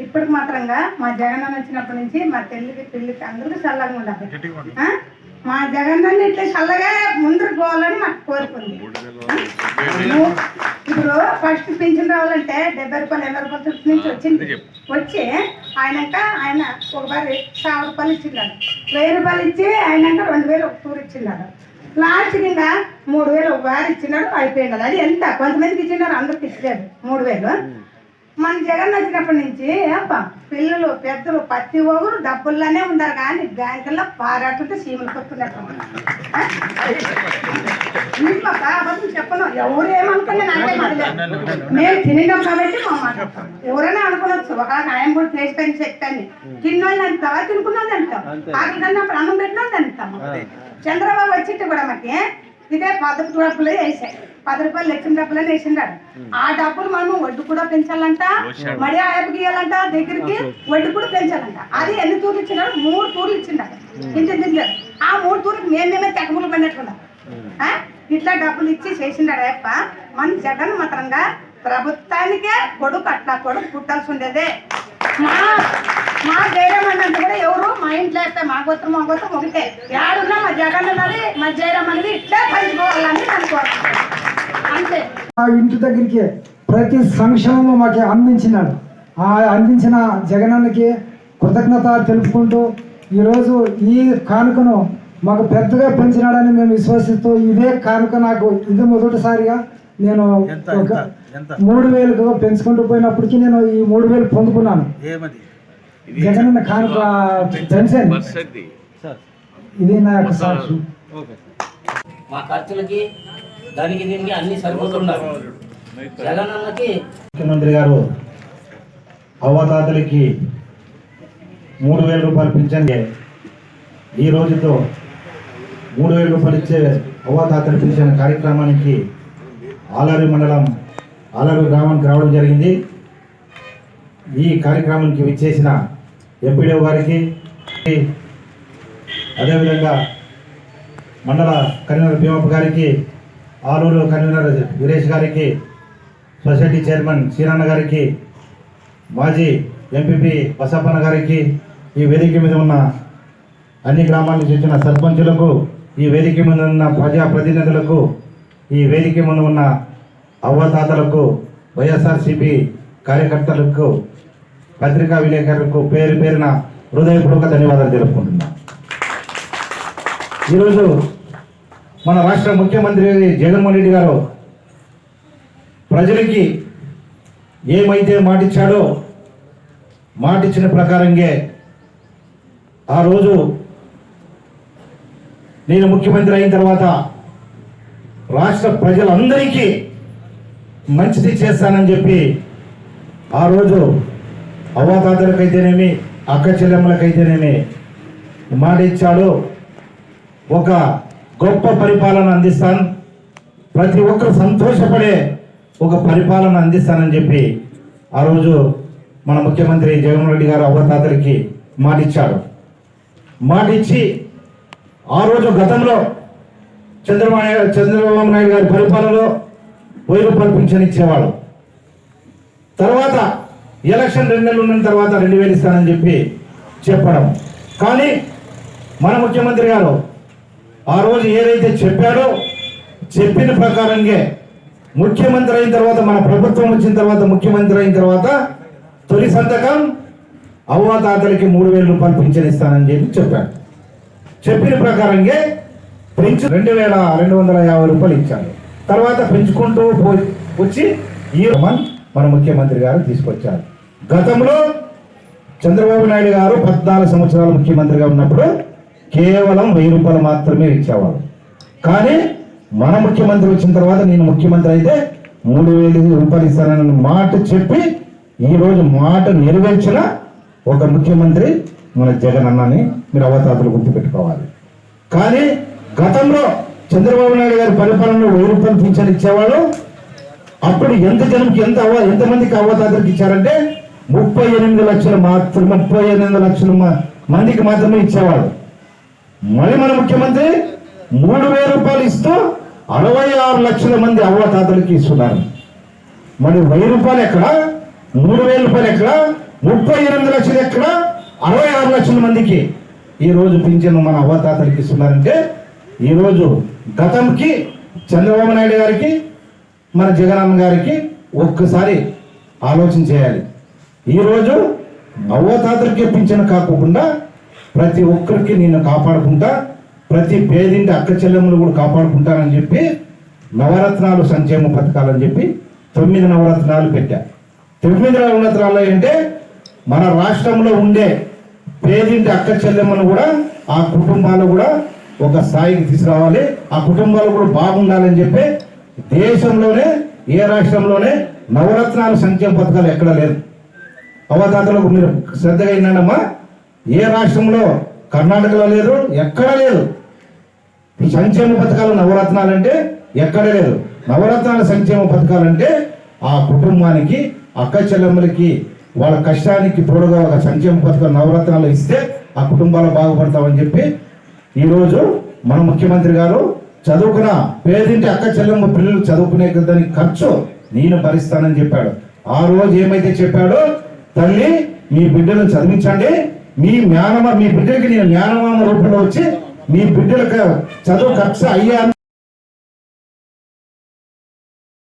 ఇప్పటికి మాత్రంగా మా జగన్ వచ్చినప్పటి నుంచి మా తెల్లికి పిల్లికి అందరికీ చల్లగా ఉండాలి? మా జగన్ అన్న ఇట్లా చల్లగా ముందుకు పోవాలని మాకు కోరుకుంది ఇప్పుడు ఫస్ట్ పింఛన్ రావాలంటే డెబ్బై రూపాయలు ఎనభై రూపాయలు నుంచి వచ్చింది. వచ్చి ఆయనక ఆయన ఒకసారి యాభై రూపాయలు ఇచ్చిన్నాడు వెయ్యి రూపాయలు ఇచ్చి ఆయనక రెండు వేలు ఒక టూర్ ఇచ్చిన్నాడు లాస్ట్ కింద మూడు వేలు ఒక వారు ఇచ్చినాడు అయిపోయినాడు. అది ఎంత? కొంతమందికి ఇచ్చినారు అందరికి ఇచ్చలేదు మూడు వేలు. మన జగన్ వచ్చినప్పటి నుంచి అబ్బా పిల్లలు పెద్దలు ప్రతి ఒక్కరు డబ్బుల్లోనే ఉన్నారు కానీ బ్యాంకుల్లో పారాటుంటే సీమలు కొట్టుకున్నట్టు అబద్ధం చెప్పను ఎవరు ఏమనుకున్నా నాకే మేము తినడం కాబట్టి మా మాట్లాడతాం ఎవరైనా అనుకోవచ్చు ఒక ఆయన కూడా చేసి పని చెప్పాను తిన్నోళ్ళు అంటావా తినుకున్నది అంటాం ఆకలి కన్నప్పుడు అన్నం పెట్టినోళ్ళు అంటాం చంద్రబాబు వచ్చింటే కూడా మాకి ఇదే పదకొండు డబ్బులు వేసాయి. పది రూపాయలు లెక్కిన డబ్బులు వేసిండాడు. ఆ డబ్బులు మనం వడ్డు కూడా పెంచాలంట మరి ఆ యాప్ గీయాలంట దగ్గరికి వడ్డు కూడా పెంచాలంట. అది ఎన్ని తూర్లు ఇచ్చినాడు? మూడు తూర్లు ఇచ్చిండాడు. ఇంటి తింటాడు ఆ మూడు తూర్లు మేమేమే తెగములు పడినట్టున్నాం. ఆ? ఇట్లా డబ్బులు ఇచ్చి చేసిండాడు అయ్యప్ప. మన జగన్ మాత్రంగా ప్రభుత్వానికే కొడుకు అట్లా కొడుకు పుట్టాల్సి ఉండేదే. మా మా జయరామ్ అన్నంత కూడా ఎవరు? మా ఇంట్లో అయితే మా గోత్రం మా గోత్రం ఒకటే. యాడున్నా మా జగన్ అన్నది మా జయరామ్ అనేది ఇట్లా పంచుకోవాలని అనుకోవాలి అంతే. ఆ ఇంటి దగ్గరికి ప్రతి సంక్షేమము మాకు అందించినాడు. ఆ అందించిన జగనన్నకి కృతజ్ఞత తెలుపుకుంటూ ఈరోజు ఈ కానుకను మాకు పెద్దగా పెంచినాడని మేము విశ్వసిస్తూ ఇదే కానుక నాకు ఇది మొదటిసారిగా నేను ఒక? మూడు వేలకు పెంచుకుంటూ పోయినప్పటికీ నేను ఈ మూడు వేలు పొందుకున్నాను. ఏమది? జగనన్న పెన్షన్ ఇది నా యొక్క సాక్షి. ఓకే. మా ఖర్చులకి దానికి దీనికి అన్ని సరిపోతున్నారు జగనన్నకి ముఖ్యమంత్రి గారు అవ్వతాతలకి మూడు వేల రూపాయలు పింఛన్ ఈ రోజుతో మూడు వేల రూపాయలు ఇచ్చే అవ్వతాతల పింఛన్ కార్యక్రమానికి ఆలరి మండలం ఆలరి గ్రామానికి రావడం జరిగింది. ఈ కార్యక్రమానికి విచ్చేసిన ఎంపీడీ గారికి అదేవిధంగా మండల కన్వీనర్ భీమప్ప గారికి ఆలూరు కన్వీనర్ వీరేష్ గారికి సొసైటీ చైర్మన్ శ్రీరన్న గారికి మాజీ ఎంపీపీ బసప్పన్న గారికి ఈ వేదిక మీద ఉన్న అన్ని గ్రామాల నుంచి వచ్చిన సర్పంచులకు ఈ వేదిక మీద ఉన్న ప్రజా ప్రతినిధులకు ఈ వేదిక మీద ఉన్న అవ్వతాతలకు వైఎస్ఆర్సిపి కార్యకర్తలకు పత్రికా విలేకరులకు పేరు పేరున హృదయపూర్వక ధన్యవాదాలు తెలుపుకుంటున్నాను ఈరోజు మన రాష్ట్ర ముఖ్యమంత్రి జగన్మోహన్ రెడ్డి గారు ప్రజలకి ఏమైతే మాటిచ్చాడో మాటిచ్చిన ప్రకారంగా ఆ రోజు నేను ముఖ్యమంత్రి అయిన తర్వాత రాష్ట్ర ప్రజలందరికీ మంచిది చేస్తానని చెప్పి ఆ రోజు అవ్వాతాతలకైతేనేమి అక్క చెల్లెమ్మలకైతేనేమి మాట ఇచ్చాడు. ఒక గొప్ప పరిపాలన అందిస్తాను. ప్రతి ఒక్కరు సంతోషపడే ఒక పరిపాలన అందిస్తానని చెప్పి ఆ రోజు మన ముఖ్యమంత్రి జగన్మోహన్ రెడ్డి గారు అవ్వతాతలకి మాటిచ్చాడు మాటిచ్చి ఆ రోజు గతంలో చంద్రబాబు చంద్రబాబు నాయుడు గారి పరిపాలనలో వెయ్యి రూపాయలు పింఛన్ ఇచ్చేవాడు. తర్వాత ఎలక్షన్ రెండు నెలలు ఉన్న తర్వాత రెండు వేలు ఇస్తానని చెప్పి చెప్పడం. కానీ మన ముఖ్యమంత్రి గారు ఆ రోజు ఏదైతే చెప్పాడో చెప్పిన ప్రకారంగా ముఖ్యమంత్రి అయిన తర్వాత మన ప్రభుత్వం వచ్చిన తర్వాత ముఖ్యమంత్రి అయిన తర్వాత తొలి సంతకం అవ్వాతాతలకి మూడు వేల రూపాయలు పింఛన్ ఇస్తానని చెప్పి చెప్పాడు. చెప్పిన ప్రకారంగా పెంచు రెండు వేల రెండు వందల యాభై రూపాయలు ఇచ్చాడు తర్వాత పెంచుకుంటూ పోయి వచ్చి ఈ రమన్ మన ముఖ్యమంత్రి గారు తీసుకొచ్చారు. గతంలో చంద్రబాబు నాయుడు గారు పద్నాలుగు సంవత్సరాలు ముఖ్యమంత్రిగా ఉన్నప్పుడు కేవలం వెయ్యి రూపాయలు మాత్రమే ఇచ్చేవాడు కానీ మన ముఖ్యమంత్రి వచ్చిన తర్వాత నేను ముఖ్యమంత్రి అయితే మూడు వేలు రూపాయలు ఇస్తానని మాట చెప్పి ఈరోజు మాట నెరవేర్చిన ఒక ముఖ్యమంత్రి మన జగన్ అన్నని మీరు అవతాతలు గుర్తుపెట్టుకోవాలి. కానీ గతంలో చంద్రబాబు నాయుడు గారి పరిపాలనలో వెయ్యి రూపాయలు పింఛన్ ఇచ్చేవాళ్ళు అప్పుడు ఎంత జనంకి ఎంత అవ ఎంతమందికి అవ్వతాతలకు ఇచ్చారంటే ముప్పై ఎనిమిది లక్షలు మాత్రం ముప్పై ఎనిమిది లక్షలు మందికి మాత్రమే ఇచ్చేవాడు. మరి మన ముఖ్యమంత్రి మూడు వేల రూపాయలు ఇస్తూ అరవై ఆరు లక్షల మంది అవ్వతాతలకి ఇస్తున్నారు. మరి వెయ్యి రూపాయలు ఎక్కడ? మూడు వేల రూపాయలు ఎక్కడ? ముప్పై ఎనిమిది లక్షలు ఎక్కడ? అరవై ఆరు లక్షల మందికి. ఈ రోజు పింఛను మన అవ్వతాతలకి ఇస్తున్నారంటే ఈరోజు గతంకి చంద్రబాబు నాయుడు గారికి మన జగనన్న గారికి ఒక్కసారి ఆలోచన చేయాలి. ఈరోజు అవ్వతాతలకి పింఛను కాకుండా ప్రతి ఒక్కరికి నేను కాపాడుకుంటా ప్రతి పేదింటి అక్క చెల్లెమ్మలు కూడా కాపాడుకుంటానని చెప్పి నవరత్నాలు సంక్షేమ పథకాలని చెప్పి తొమ్మిది నవరత్నాలు పెట్టా. తొమ్మిది నవరత్నాలు అంటే మన రాష్ట్రంలో ఉండే పేదింటి అక్క చెల్లెమ్మను కూడా ఆ కుటుంబాలు కూడా ఒక స్థాయికి తీసుకురావాలి. ఆ కుటుంబాలు కూడా బాగుండాలని చెప్పి దేశంలోనే ఏ రాష్ట్రంలోనే నవరత్నాల సంక్షేమ పథకాలు ఎక్కడ లేదు అవతాతలకు మీరు శ్రద్ధగా విన్నాడమ్మా ఏ రాష్ట్రంలో కర్ణాటకలో లేదు ఎక్కడా లేదు. సంక్షేమ పథకాలు నవరత్నాలు అంటే ఎక్కడ లేదు. నవరత్నాల సంక్షేమ పథకాలు అంటే ఆ కుటుంబానికి అక్క చెల్లెమ్మలకి వాళ్ళ కష్టానికి తోడుగా ఒక సంక్షేమ పథకం నవరత్నాలు ఇస్తే ఆ కుటుంబాలు బాగుపడతామని చెప్పి ఈరోజు మన ముఖ్యమంత్రి గారు చదువుకున్న పేదింటి అక్క చెల్లెమ్మ పిల్లలు చదువుకునే దాని ఖర్చు నేను భరిస్తానని చెప్పాడు. ఆ రోజు ఏమైతే చెప్పాడో తల్లి మీ బిడ్డను చదివించండి. మీ మేనమ మీ బిడ్డలకి నేను మేనమామ రూపంలో వచ్చి మీ బిడ్డలకు చదువు ఖర్చు అయ్యా